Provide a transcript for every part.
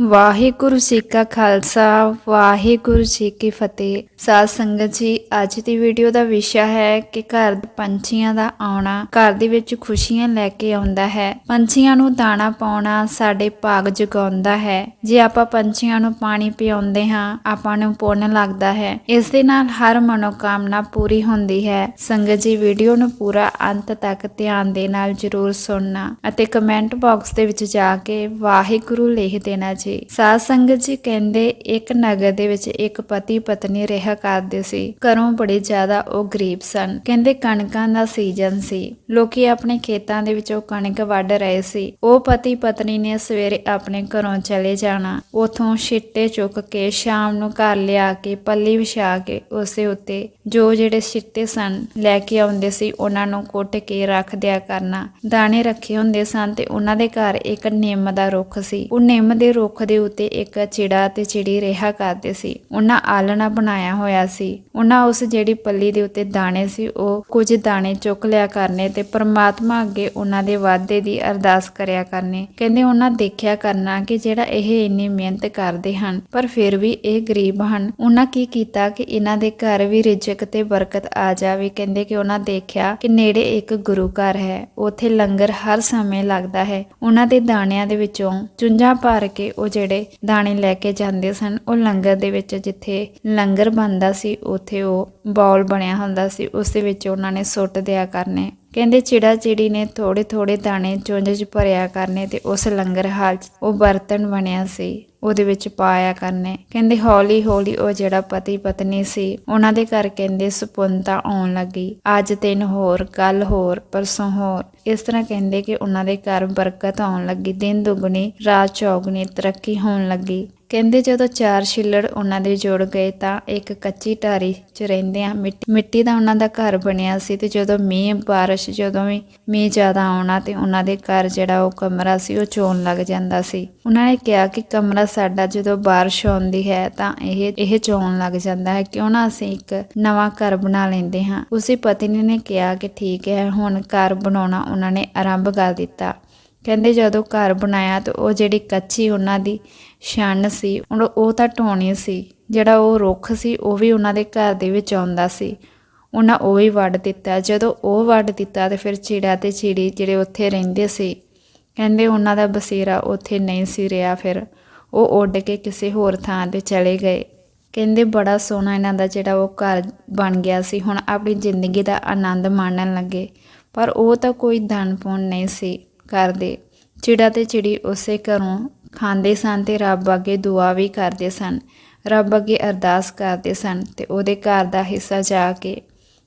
ਵਾਹਿਗੁਰੂ ਜੀ ਕਾ ਖਾਲਸਾ, ਵਾਹਿਗੁਰੂ ਜੀ ਕੀ ਫਤਿਹ। ਸਾਧ ਸੰਗਤ ਜੀ, ਅੱਜ ਦੀ ਵੀਡੀਓ ਦਾ ਵਿਸ਼ਾ ਹੈ ਕਿ ਘਰ ਦੇ ਪੰਛੀਆਂ ਦਾ ਆਉਣਾ, ਘਰ ਦੇ ਵਿੱਚ ਖੁਸ਼ੀਆਂ ਲੈ ਕੇ ਆਉਂਦਾ ਹੈ। ਪੰਛੀਆਂ ਨੂੰ ਦਾਣਾ ਪਾਉਣਾ ਸਾਡੇ ਭਾਗ ਜਗਾਉਂਦਾ ਹੈ। ਜੇ ਆਪਾਂ ਪੰਛੀਆਂ ਨੂੰ ਪਾਣੀ ਪਿਆਉਂਦੇ ਹਾਂ, ਆਪਾਂ ਨੂੰ ਪੁੰਨ ਲੱਗਦਾ ਹੈ। ਇਸ ਦੇ ਨਾਲ ਹਰ ਮਨੋਕਾਮਨਾ ਪੂਰੀ ਹੁੰਦੀ ਹੈ। ਸੰਗਤ ਜੀ, ਵੀਡੀਓ ਨੂੰ ਪੂਰਾ ਅੰਤ ਤੱਕ ਧਿਆਨ ਦੇ ਨਾਲ ਜਰੂਰ ਸੁਣਨਾ ਅਤੇ ਕਮੈਂਟ ਬਾਕਸ ਦੇ ਵਿੱਚ ਜਾ ਕੇ ਵਾਹਿਗੁਰੂ ਲਿਖ ਦੇਣਾ ਜੀ। ਸਾਧ ਸੰਗਤ ਜੀ ਕਹਿੰਦੇ, ਇੱਕ ਨਗਰ ਦੇ ਵਿੱਚ ਇੱਕ ਪਤੀ ਪਤਨੀ ਰਿਹਾ ਕਰਦੇ ਸੀ। ਘਰੋਂ ਬੜੇ ਜ਼ਿਆਦਾ ਉਹ ਗਰੀਬ ਸਨ। ਕਹਿੰਦੇ ਕਣਕਾਂ ਦਾ ਸੀਜ਼ਨ ਸੀ। ਲੋਕੀ ਆਪਣੇ ਖੇਤਾਂ ਦੇ ਵਿੱਚੋਂ ਕਣਕ ਵੱਢ ਰਹੇ ਸੀ। ਉਹ ਪਤੀ ਪਤਨੀ ਨੇ ਸਵੇਰੇ ਆਪਣੇ ਘਰੋਂ ਚਲੇ ਜਾਣਾ। ਉਥੋਂ ਛਿੱਟੇ ਚੁੱਕ ਕੇ ਸ਼ਾਮ ਨੂੰ ਘਰ ਲਿਆ ਕੇ ਪੱਲੀ ਵਿਛਾ ਕੇ ਉਸੇ ਉੱਤੇ ਜੋ ਜਿਹੜੇ ਛਿੱਟੇ ਸਨ ਲੈ ਕੇ ਆਉਂਦੇ ਸੀ, ਉਹਨਾਂ ਨੂੰ ਕੁੱਟ ਕੇ ਰੱਖ ਦਿਆ ਕਰਨਾ। ਦਾਣੇ ਰੱਖੇ ਹੁੰਦੇ ਸਨ ਤੇ ਉਹਨਾਂ ਦੇ ਘਰ ਇੱਕ ਨਿੰਮ ਦਾ ਰੁੱਖ ਸੀ। ਉਹ ਨਿੰਮ ਦੇ ਰੁੱਖ ਦੇ ਉੱਤੇ ਇੱਕ ਚਿੜਾ ਤੇ ਚਿੜੀ ਰਿਹਾ ਕਰਦੇ ਸੀ। ਉਹਨਾਂ ਆਲਣਾ ਬਣਾਇਆ ਹੋਇਆ ਸੀ। ਉਹਨਾਂ ਉਸ ਜਿਹੜੀ ਪੱਲੀ ਦੇ ਉੱਤੇ ਦਾਣੇ ਸੀ, ਉਹ ਕੁਝ ਦਾਣੇ ਚੁੱਕ ਲਿਆ ਕਰਨੇ ਤੇ ਪ੍ਰਮਾਤਮਾ ਅੱਗੇ ਉਹਨਾਂ ਦੇ ਵਾਅਦੇ ਦੀ ਅਰਦਾਸ ਕਰਿਆ ਕਰਨੇ। ਕਹਿੰਦੇ ਉਹਨਾਂ ਦੇਖਿਆ ਕਰਨਾ ਕਿ ਜਿਹੜਾ ਇਹ ਇੰਨੀ ਮਿਹਨਤ ਕਰਦੇ ਹਨ, ਪਰ ਫਿਰ ਵੀ ਇਹ ਗਰੀਬ ਹਨ। ਉਹਨਾਂ ਕੀ ਕੀਤਾ ਕਿ ਇਹਨਾਂ ਦੇ ਘਰ ਵੀ ਰਿਜ਼ਕ ਤੇ ਬਰਕਤ ਆ ਜਾਵੇ। ਕਹਿੰਦੇ ਕਿ ਉਹਨਾਂ ਦੇਖਿਆ ਕਿ ਨੇੜੇ ਇੱਕ ਗੁਰੂ ਘਰ ਹੈ। ਉੱਥੇ ਲੰਗਰ ਹਰ ਸਮੇਂ ਲੱਗਦਾ ਹੈ। ਉਹਨਾਂ ਦੇ ਦਾਣਿਆਂ ਦੇ ਵਿੱਚੋਂ ਚੁੰਝਾਂ ਭਰ ਕੇ ਉਹ ਜਿਹੜੇ ਦਾਣੇ ਲੈ ਕੇ ਜਾਂਦੇ ਸਨ, ਉਹ ਲੰਗਰ ਦੇ ਵਿੱਚ ਜਿੱਥੇ ਲੰਗਰ ਬਣਦਾ ਸੀ, ਉੱਥੇ ਉਹ ਬਾਉਲ ਬਣਿਆ ਹੁੰਦਾ ਸੀ, ਉਸ ਦੇ ਵਿੱਚ ਉਹਨਾਂ ਨੇ ਸੁੱਟ ਦਿਆ ਕਰਨੇ। ਕਹਿੰਦੇ ਚਿੜਾ ਚਿੜੀ ਨੇ ਥੋੜੇ ਥੋੜੇ ਦਾਣੇ ਚੁੰਝ 'ਚ ਭਰਿਆ ਕਰਨੇ ਤੇ ਉਸ ਲੰਗਰ ਹਾਲ 'ਚ ਉਹ ਬਰਤਨ ਬਣਿਆ ਸੀ। ਉਹਦੇ ਵਿੱਚ ਪਾਇਆ ਕਰਨੇ। ਕਹਿੰਦੇ ਹੌਲੀ ਹੌਲੀ ਉਹ ਜਿਹੜਾ ਪਤੀ ਪਤਨੀ ਸੀ, ਉਹਨਾਂ ਦੇ ਘਰ ਕਹਿੰਦੇ ਸੁਪੁੰਨਤਾ ਆਉਣ ਲੱਗੀ। ਅੱਜ ਦਿਨ ਹੋਰ, ਕੱਲ ਹੋਰ, ਪਰਸੋਂ ਹੋਰ। ਇਸ ਤਰ੍ਹਾਂ ਕਹਿੰਦੇ ਕਿ ਉਹਨਾਂ ਦੇ ਘਰ ਬਰਕਤ ਆਉਣ ਲੱਗੀ। ਦਿਨ ਦੁਗਣੀ, ਰਾਤ ਚੌਗਣੀ ਤਰੱਕੀ ਹੋਣ ਲੱਗੀ। ਕਹਿੰਦੇ ਜਦੋਂ ਚਾਰ ਛਿੱਲੜ ਉਹਨਾਂ ਦੇ ਜੁੜ ਗਏ ਤਾਂ ਇੱਕ ਕੱਚੀ ਢਾਰੀ 'ਚ ਰਹਿੰਦੇ ਆ ਮਿੱਟੀ ਮਿੱਟੀ ਦਾ ਉਹਨਾਂ ਦਾ ਘਰ ਬਣਿਆ ਸੀ ਤੇ ਜਦੋਂ ਮੀਂਹ, ਬਾਰਿਸ਼ ਜਦੋਂ ਵੀ ਮੀਂਹ ਜ਼ਿਆਦਾ ਆਉਣਾ ਤੇ ਉਹਨਾਂ ਦੇ ਘਰ ਜਿਹੜਾ ਉਹ ਕਮਰਾ ਸੀ ਉਹ ਚੋਣ ਲੱਗ ਜਾਂਦਾ ਸੀ। ਉਹਨਾਂ ਨੇ ਕਿਹਾ ਕਿ ਕਮਰਾ ਸਾਡਾ ਜਦੋਂ ਬਾਰਿਸ਼ ਆਉਂਦੀ ਹੈ ਤਾਂ ਇਹ ਇਹ ਚੋਣ ਲੱਗ ਜਾਂਦਾ ਹੈ। ਕਿਉਂ ਨਾ ਅਸੀਂ ਇੱਕ ਨਵਾਂ ਘਰ ਬਣਾ ਲੈਂਦੇ ਹਾਂ। ਉਸੇ ਪਤਨੀ ਨੇ ਕਿਹਾ ਕਿ ਠੀਕ ਹੈ, ਹੁਣ ਘਰ ਬਣਾਉਣਾ ਉਹਨਾਂ ਨੇ ਆਰੰਭ ਕਰ ਦਿੱਤਾ। ਕਹਿੰਦੇ ਜਦੋਂ ਘਰ ਬਣਾਇਆ ਤਾਂ ਉਹ ਜਿਹੜੀ ਕੱਚੀ ਉਹਨਾਂ ਦੀ ਛਣ ਸੀ ਉਹ ਉਹ ਤਾਂ ਢੋਣੀ ਸੀ, ਜਿਹੜਾ ਉਹ ਰੁੱਖ ਸੀ, ਉਹ ਵੀ ਉਹਨਾਂ ਦੇ ਘਰ ਦੇ ਵਿੱਚ ਆਉਂਦਾ ਸੀ। ਉਹਨਾਂ ਉਹ ਹੀ ਵੱਢ ਦਿੱਤਾ। ਜਦੋਂ ਉਹ ਵੱਢ ਦਿੱਤਾ ਤੇ ਫਿਰ ਚਿੜਾ ਤੇ ਚਿੜੀ ਜਿਹੜੇ ਉੱਥੇ ਰਹਿੰਦੇ ਸੀ, ਕਹਿੰਦੇ ਉਹਨਾਂ ਦਾ ਬਸੇਰਾ ਉੱਥੇ ਨਹੀਂ ਸੀ ਰਿਹਾ ਫਿਰ। ਉਹ ਉੱਡ ਕੇ ਕਿਸੇ ਹੋਰ ਥਾਂ ਤੇ ਚਲੇ ਗਏ। ਕਹਿੰਦੇ ਬੜਾ ਸੋਹਣਾ ਇਹਨਾਂ ਦਾ ਜਿਹੜਾ ਉਹ ਘਰ ਬਣ ਗਿਆ ਸੀ। ਹੁਣ ਆਪਣੀ ਜ਼ਿੰਦਗੀ ਦਾ ਆਨੰਦ ਮਾਣਨ ਲੱਗੇ। ਪਰ ਉਹ ਤਾਂ ਕੋਈ ਧਨ ਪੁੰਨ ਨਹੀਂ ਸੀ। ਕਰਦੇ। ਚਿੜਾ ਤੇ ਚਿੜੀ ਉਸੇ ਘਰੋਂ ਖਾਂਦੇ ਸਨ ਤੇ ਰੱਬ ਅੱਗੇ ਦੁਆ ਵੀ ਕਰਦੇ ਸਨ। ਰੱਬ ਅੱਗੇ ਅਰਦਾਸ ਕਰਦੇ ਸਨ ਤੇ ਉਹਦੇ ਘਰ ਦਾ ਹਿੱਸਾ ਜਾ ਕੇ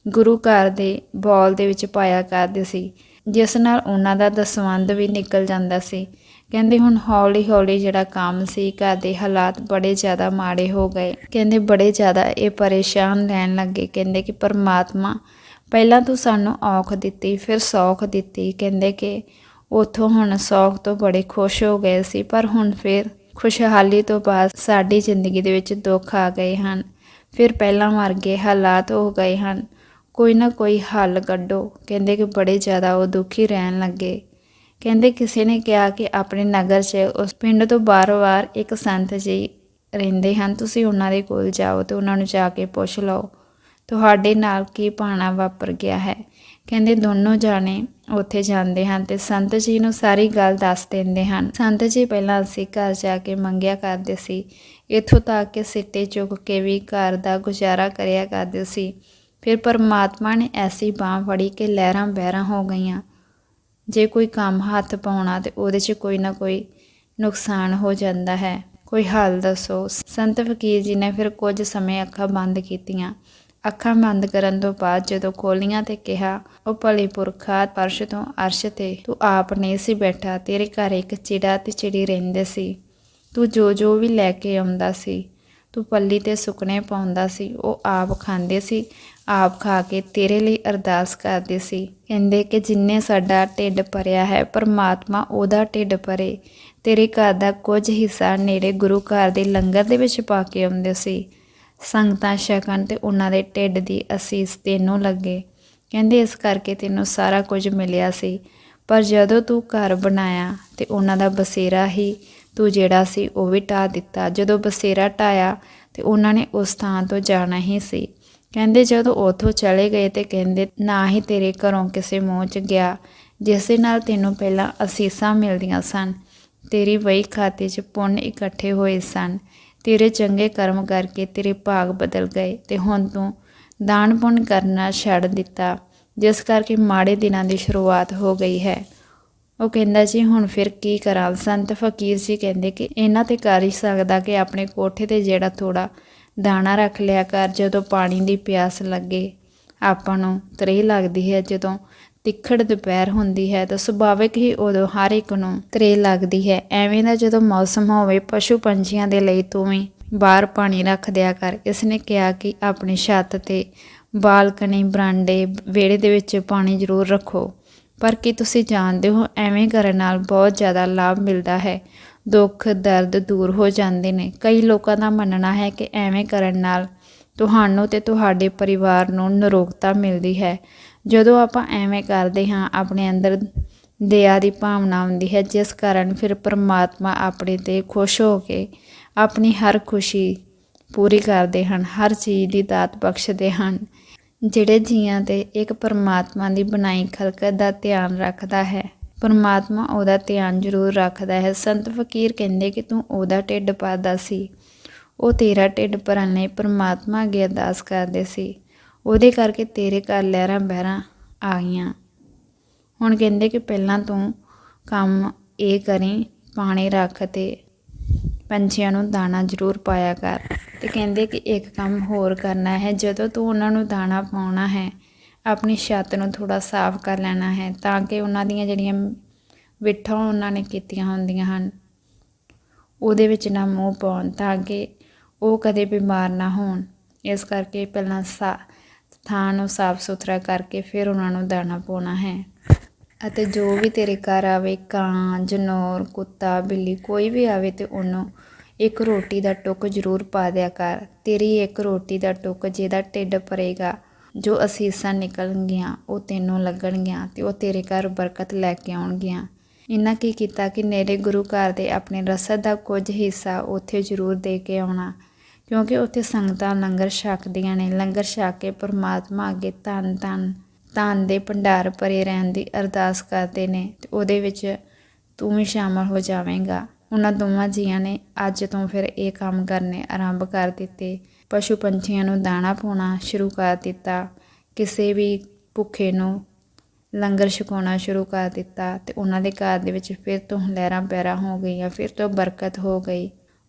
ਗੁਰੂ ਘਰ ਦੇ ਬੌਲ ਦੇ ਵਿੱਚ ਪਾਇਆ ਕਰਦੇ ਸੀ। ਜਿਸ ਨਾਲ ਉਹਨਾਂ ਦਾ ਦਸਵੰਦ ਵੀ ਨਿਕਲ ਜਾਂਦਾ ਸੀ। ਕਹਿੰਦੇ ਹੁਣ ਹੌਲੀ ਹੌਲੀ ਜਿਹੜਾ ਕੰਮ ਸੀ, ਘਰ ਦੇ ਹਾਲਾਤ ਬੜੇ ਜ਼ਿਆਦਾ ਮਾੜੇ ਹੋ ਗਏ। ਕਹਿੰਦੇ ਬੜੇ ਜ਼ਿਆਦਾ ਇਹ ਪਰੇਸ਼ਾਨ ਰਹਿਣ ਲੱਗੇ। ਕਹਿੰਦੇ ਕਿ ਪਰਮਾਤਮਾ ਪਹਿਲਾਂ ਤੂੰ ਸਾਨੂੰ ਔਖ ਦਿੱਤੀ, ਫਿਰ ਸੌਖ ਦਿੱਤੀ। ਕਹਿੰਦੇ ਕਿ ਉੱਥੋਂ ਹੁਣ ਸੌਖ ਤੋਂ ਬੜੇ ਖੁਸ਼ ਹੋ ਗਏ ਸੀ, ਪਰ ਹੁਣ ਫਿਰ ਖੁਸ਼ਹਾਲੀ ਤੋਂ ਬਾਅਦ ਸਾਡੀ ਜ਼ਿੰਦਗੀ ਦੇ ਵਿੱਚ ਦੁੱਖ ਆ ਗਏ ਹਨ। ਫਿਰ ਪਹਿਲਾਂ ਵਰਗੇ ਹਾਲਾਤ ਹੋ ਗਏ ਹਨ। ਕੋਈ ਨਾ ਕੋਈ ਹੱਲ ਕੱਢੋ। ਕਹਿੰਦੇ ਕਿ ਬੜੇ ਜ਼ਿਆਦਾ ਉਹ ਦੁਖੀ ਰਹਿਣ ਲੱਗੇ। ਕਹਿੰਦੇ ਕਿਸੇ ਨੇ ਕਿਹਾ ਕਿ ਆਪਣੇ ਨਗਰ 'ਚ ਉਸ ਪਿੰਡ ਤੋਂ ਬਾਰ-ਬਾਰ ਇੱਕ ਸੰਤ ਜੀ ਰਹਿੰਦੇ ਹਨ, ਤੁਸੀਂ ਉਹਨਾਂ ਦੇ ਕੋਲ ਜਾਓ ਤੇ ਉਹਨਾਂ ਨੂੰ ਜਾ ਕੇ ਪੁੱਛ ਲਓ। ਤੁਹਾਡੇ ਨਾਲ ਕੀ ਪਾਣਾ ਵਾਪਰ ਗਿਆ ਹੈ? ਕਹਿੰਦੇ ਦੋਨੋਂ ਜਾਣੇ ਉੱਥੇ ਜਾਂਦੇ ਹਨ ਤੇ ਸੰਤ ਜੀ ਨੂੰ ਸਾਰੀ ਗੱਲ ਦੱਸ ਦਿੰਦੇ ਹਨ। ਸੰਤ ਜੀ ਪਹਿਲਾਂ ਅਸੀਂ ਘਰ ਜਾ ਕੇ ਮੰਗਿਆ ਕਰਦੇ ਸੀ। ਇੱਥੋਂ ਤੱਕ ਕਿ ਸਿੱਟੇ ਚੁੱਕ ਕੇ ਵੀ ਘਰ ਦਾ ਗੁਜ਼ਾਰਾ ਕਰਿਆ ਕਰਦੇ ਸੀ। ਫਿਰ ਪਰਮਾਤਮਾ ਨੇ ਐਸੀ ਬਾਹ ਫੜੀ ਕਿ ਲਹਿਰਾਂ ਬਹਿਰਾਂ ਹੋ ਗਈਆਂ। ਜੇ ਕੋਈ ਕੰਮ ਹੱਥ ਪਾਉਣਾ ਤੇ ਉਹਦੇ 'ਚ ਕੋਈ ਨਾ ਕੋਈ ਨੁਕਸਾਨ ਹੋ ਜਾਂਦਾ ਹੈ। ਕੋਈ ਹੱਲ ਦੱਸੋ। ਸੰਤ ਫਕੀਰ ਜੀ ਨੇ ਫਿਰ ਕੁਝ ਸਮੇਂ ਅੱਖਾਂ ਬੰਦ ਕੀਤੀਆਂ। ਅੱਖਾਂ ਬੰਦ ਕਰਨ ਤੋਂ ਬਾਅਦ ਜਦੋਂ ਖੋਲੀਆਂ ਤੇ ਕਿਹਾ, ਉਹ ਭਲੀ ਪੁਰਖਾ ਪਰਸ਼ ਤੋਂ ਅਰਸ਼ ਤੇ ਤੂੰ ਆਪ ਨਹੀਂ ਸੀ ਬੈਠਾ, ਤੇਰੇ ਘਰ ਇੱਕ ਚਿੜਾ ਤੇ ਚਿੜੀ ਰਹਿੰਦੇ ਸੀ। ਤੂੰ ਜੋ ਜੋ ਵੀ ਲੈ ਕੇ ਆਉਂਦਾ ਸੀ, ਤੂੰ ਪੱਲੀ ਤੇ ਸੁਕਣੇ ਪਾਉਂਦਾ ਸੀ, ਉਹ ਆਪ ਖਾਂਦੇ ਸੀ, ਆਪ ਖਾ ਕੇ ਤੇਰੇ ਲਈ ਅਰਦਾਸ ਕਰਦੇ ਸੀ। ਕਹਿੰਦੇ ਕਿ ਜਿੰਨੇ ਸਾਡਾ ਢਿੱਡ ਭਰਿਆ ਹੈ, ਪਰਮਾਤਮਾ ਉਹਦਾ ਢਿੱਡ ਭਰੇ। ਤੇਰੇ ਘਰ ਦਾ ਕੁਝ ਹਿੱਸਾ ਨੇੜੇ ਗੁਰੂ ਘਰ ਦੇ ਲੰਗਰ ਦੇ ਵਿੱਚ ਪਾ ਕੇ ਆਉਂਦੇ ਸੀ। ਸੰਗਤਾਂ ਛਕਣ ਤੇ ਉਹਨਾਂ ਦੇ ਢਿੱਡ ਦੀ ਅਸੀਸ ਤੈਨੂੰ ਲੱਗੇ। ਕਹਿੰਦੇ ਇਸ ਕਰਕੇ ਤੈਨੂੰ ਸਾਰਾ ਕੁਝ ਮਿਲਿਆ ਸੀ। ਪਰ ਜਦੋਂ ਤੂੰ ਘਰ ਬਣਾਇਆ ਤੇ ਉਹਨਾਂ ਦਾ ਬਸੇਰਾ ਹੀ ਤੂੰ ਜਿਹੜਾ ਸੀ ਉਹ ਵੀ ਢਾਹ ਦਿੱਤਾ। ਜਦੋਂ ਬਸੇਰਾ ਢਾਇਆ ਤੇ ਉਹਨਾਂ ਨੇ ਉਸ ਥਾਂ ਤੋਂ ਜਾਣਾ ਹੀ ਸੀ। ਕਹਿੰਦੇ ਜਦੋਂ ਉਥੋਂ ਚਲੇ ਗਏ ਤੇ ਕਹਿੰਦੇ, ਨਾ ਹੀ ਤੇਰੇ ਘਰੋਂ ਕਿਸੇ ਮੂੰਹ ਚ ਗਿਆ ਜਿਸ ਦੇ ਨਾਲ ਤੈਨੂੰ ਪਹਿਲਾਂ ਅਸੀਸਾਂ ਮਿਲਦੀਆਂ ਸਨ। ਤੇਰੀ ਵਹੀ ਖਾਤੇ 'ਚ ਪੁੰਨ ਇਕੱਠੇ ਹੋਏ ਸਨ। ਤੇਰੇ ਚੰਗੇ ਕਰਮ ਕਰਕੇ ਤੇਰੇ ਭਾਗ ਬਦਲ ਗਏ ਤੇ ਹੁਣ ਤੂੰ ਦਾਨ ਪੁੰਨ ਕਰਨਾ ਛੱਡ ਦਿੱਤਾ, ਜਿਸ ਕਰਕੇ ਮਾੜੇ ਦਿਨਾਂ ਦੀ ਸ਼ੁਰੂਆਤ ਹੋ ਗਈ ਹੈ। ਉਹ ਕਹਿੰਦਾ, ਜੀ, ਹੁਣ ਫਿਰ ਕੀ ਕਰਾਂ? ਸੰਤ ਫਕੀਰ ਜੀ ਕਹਿੰਦੇ ਕਿ ਇਹਨਾਂ ਤੇ ਕਰ ਹੀ ਸਕਦਾ ਕਿ ਆਪਣੇ ਕੋਠੇ ਤੇ ਜਿਹੜਾ ਥੋੜਾ ਦਾਣਾ ਰੱਖ ਲਿਆ ਕਰ, ਜਦੋਂ ਪਾਣੀ ਦੀ ਪਿਆਸ ਲੱਗੇ। ਆਪਾਂ ਨੂੰ ਤ੍ਰੇਹ ਲੱਗਦੀ ਹੈ ਜਦੋਂ ਤਿੱਖੜ ਦੁਪਹਿਰ ਹੁੰਦੀ ਹੈ ਤਾਂ ਸੁਭਾਵਿਕ ਹੀ ਉਦੋਂ ਹਰ ਇੱਕ ਨੂੰ ਤਰੇ ਲੱਗਦੀ ਹੈ। ਐਵੇਂ ਦਾ ਜਦੋਂ ਮੌਸਮ ਹੋਵੇ, ਪਸ਼ੂ ਪੰਛੀਆਂ ਦੇ ਲਈ ਤੂੰ ਵੀ ਬਾਹਰ ਪਾਣੀ ਰੱਖ ਦਿਆ ਕਰ। ਇਸ ਨੇ ਕਿਹਾ ਕਿ ਆਪਣੀ ਛੱਤ ਤੇ ਬਾਲਕਨੀ, ਬਰਾਂਡੇ, ਵਿਹੜੇ ਦੇ ਵਿੱਚ ਪਾਣੀ ਜ਼ਰੂਰ ਰੱਖੋ। ਪਰ ਕੀ ਤੁਸੀਂ ਜਾਣਦੇ ਹੋ, ਐਵੇਂ ਕਰਨ ਨਾਲ ਬਹੁਤ ਜ਼ਿਆਦਾ ਲਾਭ ਮਿਲਦਾ ਹੈ। ਦੁੱਖ, ਦਰਦ ਦੂਰ ਹੋ ਜਾਂਦੇ ਨੇ। ਕਈ ਲੋਕਾਂ ਦਾ ਮੰਨਣਾ ਹੈ ਕਿ ਐਵੇਂ ਕਰਨ ਨਾਲ ਤੁਹਾਨੂੰ ਤੇ ਤੁਹਾਡੇ ਪਰਿਵਾਰ ਨੂੰ ਨਿਰੋਗਤਾ ਮਿਲਦੀ ਹੈ। ਜਦੋਂ ਆਪਾਂ ਐਵੇਂ ਕਰਦੇ ਹਾਂ, ਆਪਣੇ ਅੰਦਰ ਦਇਆ ਦੀ ਭਾਵਨਾ ਆਉਂਦੀ ਹੈ, ਜਿਸ ਕਾਰਨ ਫਿਰ ਪ੍ਰਮਾਤਮਾ ਆਪਣੇ ਤੇ ਖੁਸ਼ ਹੋ ਕੇ ਆਪਣੀ ਹਰ ਖੁਸ਼ੀ ਪੂਰੀ ਕਰਦੇ ਹਨ, ਹਰ ਚੀਜ਼ ਦੀ ਦਾਤ ਬਖਸ਼ਦੇ ਹਨ, ਜਿਹੜੇ ਜੀਆਂ ਤੇ ਇੱਕ ਪਰਮਾਤਮਾ ਦੀ ਬਣਾਈ ਖਲਕਤ ਦਾ ਧਿਆਨ ਰੱਖਦਾ ਹੈ। ਪਰਮਾਤਮਾ ਉਹਦਾ ਧਿਆਨ ਜ਼ਰੂਰ ਰੱਖਦਾ ਹੈ। ਸੰਤ ਫਕੀਰ ਕਹਿੰਦੇ ਕਿ ਤੂੰ ਉਹਦਾ ਢਿੱਡ ਭਰਦਾ ਸੀ, ਉਹ ਤੇਰਾ ਢਿੱਡ ਭਰਨ ਲਈ ਪਰਮਾਤਮਾ ਅੱਗੇ ਅਰਦਾਸ ਕਰਦੇ ਸੀ। ਉਹਦੇ ਕਰਕੇ ਤੇਰੇ ਘਰ ਲਹਿਰਾਂ ਬਹਿਰਾਂ ਆ ਗਈਆਂ। ਹੁਣ ਕਹਿੰਦੇ ਕਿ ਪਹਿਲਾਂ ਤੂੰ ਕੰਮ ਇਹ ਕਰੀ, ਪਾਣੀ ਰੱਖ ਤੇ ਪੰਛੀਆਂ ਨੂੰ ਦਾਣਾ ਜ਼ਰੂਰ ਪਾਇਆ ਕਰ। ਤੇ ਕਹਿੰਦੇ ਕਿ ਇੱਕ ਕੰਮ ਹੋਰ ਕਰਨਾ ਹੈ, ਜਦੋਂ ਤੂੰ ਉਹਨਾਂ ਨੂੰ ਦਾਣਾ ਪਾਉਣਾ ਹੈ, ਆਪਣੀ ਛੱਤ ਨੂੰ ਥੋੜਾ ਸਾਫ਼ ਕਰ ਲੈਣਾ ਹੈ, ਤਾਂ ਕਿ ਉਹਨਾਂ ਦੀਆਂ ਜਿਹੜੀਆਂ ਵਿਠਾਂ ਉਹਨਾਂ ਨੇ ਕੀਤੀਆਂ ਹੁੰਦੀਆਂ ਹਨ, ਉਹਦੇ ਵਿੱਚ ਨਾ ਮੂੰਹ ਪਾਉਣ, ਤਾਂ ਕਿ ਉਹ ਕਦੇ ਬਿਮਾਰ ਨਾ ਹੋਣ। ਇਸ ਕਰਕੇ ਪਹਿਲਾਂ ਸਾ ਥਾਂ ਨੂੰ ਸਾਫ਼ ਸੁਥਰਾ ਕਰਕੇ ਫਿਰ ਉਹਨਾਂ ਨੂੰ ਦਾਣਾ ਪਾਉਣਾ ਹੈ। ਅਤੇ ਜੋ ਵੀ ਤੇਰੇ ਘਰ ਆਵੇ ਕਾਂ ਜਨੌਰ ਕੁੱਤਾ, ਬਿੱਲੀ, ਕੋਈ ਵੀ ਆਵੇ ਤੇ ਉਹਨੂੰ ਇੱਕ ਰੋਟੀ ਦਾ ਟੁੱਕ ਜ਼ਰੂਰ ਪਾ ਦਿਆ ਕਰ। ਤੇਰੀ ਇੱਕ ਰੋਟੀ ਦਾ ਟੁੱਕ ਜਿਹਦਾ ਢਿੱਡ ਭਰੇਗਾ, ਜੋ ਅਸੀਸਾਂ ਨਿਕਲਣਗੀਆਂ, ਉਹ ਤੈਨੂੰ ਲੱਗਣਗੀਆਂ ਤੇ ਉਹ ਤੇਰੇ ਘਰ ਬਰਕਤ ਲੈ ਕੇ ਆਉਣਗੀਆਂ। ਇਹਨਾਂ ਕੀ ਕੀਤਾ ਕਿ ਨੇੜੇ ਗੁਰੂ ਘਰ ਦੇ ਆਪਣੇ ਰਸਦ ਦਾ ਕੁਝ ਹਿੱਸਾ ਉੱਥੇ ਜ਼ਰੂਰ ਦੇ ਕੇ ਆਉਣਾ। ਕਿਉਂਕਿ ਉੱਥੇ ਸੰਗਤਾਂ ਲੰਗਰ ਛਕਦੀਆਂ ਨੇ, ਲੰਗਰ ਛਕ ਕੇ ਪਰਮਾਤਮਾ ਅੱਗੇ ਧੰਨ ਧੰਨ ਧੰਨ ਦੇ ਭੰਡਾਰ ਭਰੇ ਰਹਿਣ ਦੀ ਅਰਦਾਸ ਕਰਦੇ ਨੇ ਤੇ ਉਹਦੇ ਵਿੱਚ ਤੂੰ ਵੀ ਸ਼ਾਮਲ ਹੋ ਜਾਵੇਂਗਾ। ਉਹਨਾਂ ਦੋਵਾਂ ਜੀਆਂ ਨੇ ਅੱਜ ਤੋਂ ਫਿਰ ਇਹ ਕੰਮ ਕਰਨੇ ਆਰੰਭ ਕਰ ਦਿੱਤੇ। ਪਸ਼ੂ ਪੰਛੀਆਂ ਨੂੰ ਦਾਣਾ ਪਾਉਣਾ ਸ਼ੁਰੂ ਕਰ ਦਿੱਤਾ। ਕਿਸੇ ਵੀ ਭੁੱਖੇ ਨੂੰ ਲੰਗਰ ਛਕਾਉਣਾ ਸ਼ੁਰੂ ਕਰ ਦਿੱਤਾ ਤੇ ਉਹਨਾਂ ਦੇ ਘਰ ਦੇ ਵਿੱਚ ਫਿਰ ਤੋਂ ਲਹਿਰਾਂ ਪੈਰਾਂ ਹੋ ਗਈਆਂ, ਫਿਰ ਤੋਂ ਬਰਕਤ ਹੋ ਗਈ।